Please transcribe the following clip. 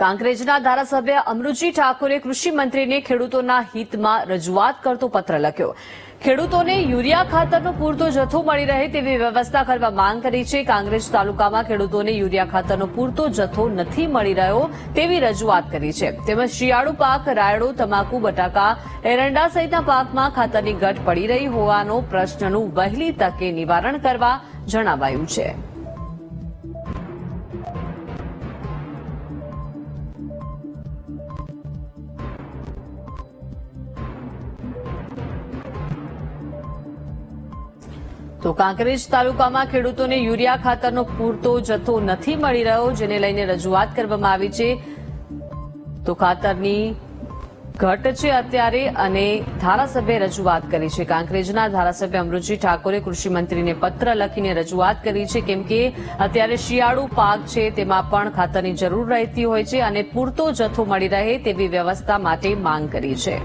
કાંકરેજના ધારાસભ્ય અમરુજી ઠાકોરે કૃષિ મંત્રીને ખેડૂતોના હિતમાં રજૂઆત કરતો પત્ર લખ્યો. ખેડૂતોને યુરિયા ખાતરનો પૂરતો જથ્થો મળી રહે તેવી વ્યવસ્થા કરવા માંગ કરી છે. કાંગ્રેજ તાલુકામાં ખેડૂતોને યુરિયા ખાતરનો પૂરતો જથ્થો નથી મળી રહ્યો તેવી રજૂઆત કરી છે. તેમજ શિયાળુ પાક, રાયડો, તમાકુ, બટાકા, એરંડા સહિતના પાકમાં ખાતરની ઘટ પડી રહી હોવાનો પ્રશ્નનું વહેલી તકે નિવારણ કરવા જણાવાયું છે. તો કાંકરેજ તાલુકામાં ખેડૂતોને યુરિયા ખાતરનો પૂરતો જથ્થો નથી મળી રહ્યો, જેને લઈને રજૂઆત કરવામાં આવી છે. તો ખાતરની ઘટ છે અત્યારે અને ધારાસભ્યે રજૂઆત કરી છે. કાંકરેજના ધારાસભ્ય અમૃતજી ઠાકોરે કૃષિમંત્રીને પત્ર લખીને રજૂઆત કરી છે કેમ કે અત્યારે શિયાળુ પાક છે, તેમાં પણ ખાતરની જરૂર રહેતી હોય છે અને પૂરતો જથ્થો મળી રહે તેવી વ્યવસ્થા માટે માંગ કરી છે.